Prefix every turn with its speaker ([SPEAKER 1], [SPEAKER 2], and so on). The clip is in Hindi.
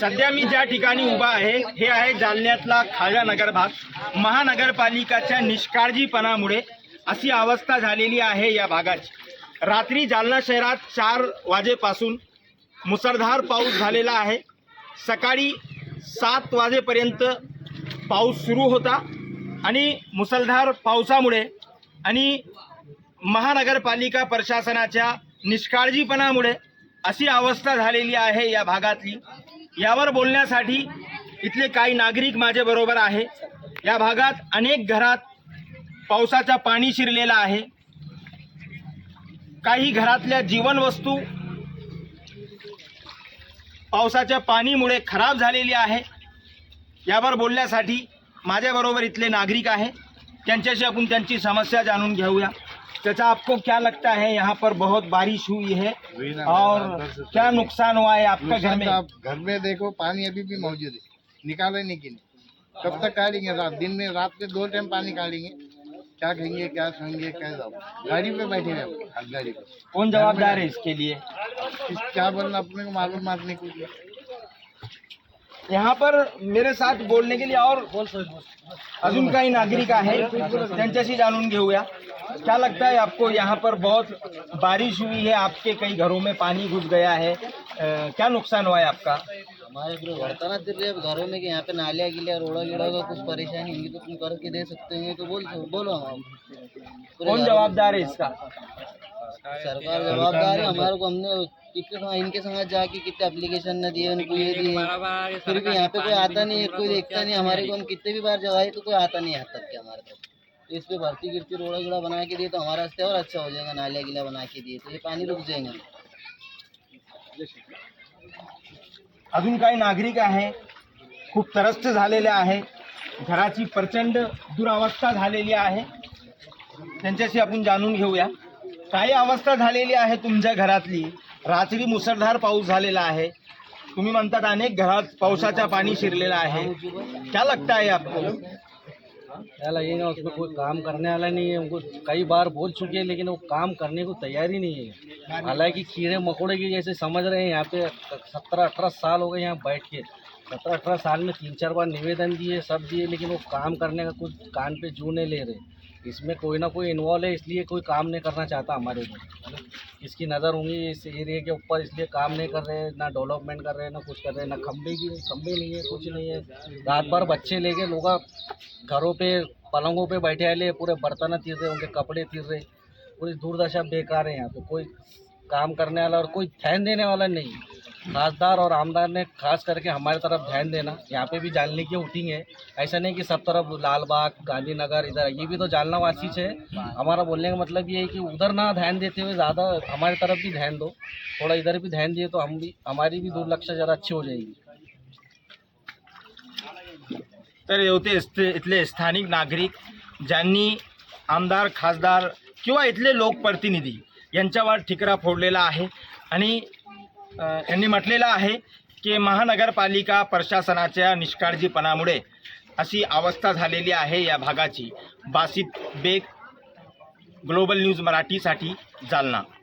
[SPEAKER 1] सध्या मी ज्या ठिकाणी उभा आहे हे आहे जालन्यातला खाजा नगर भाग महानगरपालिकाच्या निष्काळजीपणामुळे अशी अवस्था झालेली आहे या भागाची. रात्री जालना शहरात चार वाजेपासून मुसळधार पाऊस झालेला आहे. सकाळी सात वाजेपर्यंत पाऊस सुरू होता आणि मुसळधार पावसामुळे आणि महानगरपालिका प्रशासनाच्या निष्काळजीपणामुळे अशी अवस्था झालेली आहे या भागातली. यावर बोलण्यासाठी इथले काही नागरिक माझ्याबरोबर आहे. या भागात अनेक घरात पावसाचा पाणी शिरलेलं आहे. काही घरातल्या जीवनवस्तू पावसाच्या पाणीमुळे खराब झालेली आहे. यावर बोलण्यासाठी माझ्याबरोबर इथले नागरिक आहे. त्यांच्याशी आपण त्यांची समस्या जाणून घेऊया. चाचा आपको क्या लगता है यहाँ पर बहुत बारिश हुई है? और क्या नुकसान हुआ है आपका घर में?
[SPEAKER 2] आप घर में देखो पानी अभी भी मौजूद है। निकाले नहीं कि नहीं। कब तक काटेंगे? रात दिन में रात में दो टाइम पानी काटेंगे। क्या खाएँगे क्या खाएँगे क्या जाओ गाड़ी पे बैठे हैं गाड़ी पे।
[SPEAKER 1] कौन जवाबदार है इसके लिए?
[SPEAKER 2] क्या बोलना अपने को मालूम मारने को
[SPEAKER 1] यहाँ पर मेरे साथ बोलने के लिए और अजून काही नागरिक आहे त्यांच्याशी जाणून घेऊया क्या लगता है आपको यहाँ पर बहुत बारिश हुई है? आपके कई घरों में पानी घुस गया है। अ, क्या नुकसान हुआ है आपका?
[SPEAKER 3] हमारे पूरे बर्तन रहे घरों में कि यहाँ पे नालियाँ गिलिया रोड़ा गिड़ा का कुछ परेशानी होगी तो तुम करके दे सकते हैं तो बोल बोलो हम।
[SPEAKER 1] कौन जवाबदार है इसका?
[SPEAKER 3] सरकार जवाबदार है हमारे को हमने कितने समय इनके संग जाके कितने एप्लीकेशन न दिए उनको ये दिए। फिर भी यहाँ पे कोई आता नहीं है कोई देखता नहीं हमारे को हम कितने भी बार जगह तो कोई आता नहीं यहाँ तक के हमारे तक तो इस पे भर्ती गिरती रोड़ा गिड़ा बना के दिए तो हमारा रास्ते और अच्छा हो जाएगा नालिया गिला बना के दिए तो ये पानी रुक जाएँगे।
[SPEAKER 1] अजून काही नागरिक आहे खूप त्रस्त झालेले आहे घराची प्रचंड दुरावस्था झालेली आहे त्यांच्याशी आपण जाणून घेऊया. काय अवस्था झालेली आहे तुमच्या घरातली रात्री मुसळधार पाऊस झालेला तुम्ही म्हणतात अनेक घरात पावसाचा पाणी शिरलेलं आहे. क्या लगता है आपको?
[SPEAKER 4] क्या लगेगा उसमें कोई काम करने वाला नहीं है, उनको कई बार बोल चुके हैं, लेकिन वो काम करने को तैयार ही नहीं है। हालाँकि कीड़े मकोड़े की जैसे समझ रहे हैं, यहाँ पे सत्रह अठारह साल हो गए यहाँ बैठ के। सत्रह अठारह साल में तीन चार बार निवेदन दिए, सब दिए, लेकिन वो काम करने का कुछ कान पे जू नहीं ले रहे। इसमें कोई ना कोई इन्वॉल्व है, इसलिए कोई काम नहीं करना चाहता हमारे को इसकी नज़र होंगी इस एरिए के ऊपर, इसलिए काम नहीं कर रहे, ना डेवलपमेंट कर रहे हैं ना कुछ कर रहे हैं ना खंभे की खंभे नहीं है, कुछ नहीं है। रात भर बच्चे लेके लोग घरों पे, पलंगों पे बैठे आए पूरे बर्तन तीर रहे, उनके कपड़े तीर रहे, पूरी दूरदशा बेकार है यहाँ पे। कोई काम करने वाला और कोई ध्यान देने वाला नहीं। खासदार और आमदार ने खास करके हमारे तरफ़ ध्यान देना। यहाँ पे भी जालने की वोटिंग है। ऐसा नहीं कि सब तरफ़ लालबाग गांधीनगर इधर ये भी तो जालना वासी है हमारा बोलने का मतलब ये है कि उधर ना ध्यान देते हुए ज़्यादा हमारे तरफ़ भी ध्यान दो। थोड़ा इधर भी ध्यान दिए तो हम भी हमारी भी दुर्लक्ष ज़रा अच्छी हो जाएगी।
[SPEAKER 1] तर होते इथले स्थानिक नागरिक ज्यांनी आमदार खासदार किंवा इथले लोकप्रतिनिधी यांच्यावर ठिकरा आणि अ, यांनी म्हटलेलं आहे की महानगरपालिका प्रशासनाच्या निष्काळजीपणामुळे अशी अवस्था झालेली आहे या भागाची. बासित बेग ग्लोबल न्यूज मराठीसाठी जालना.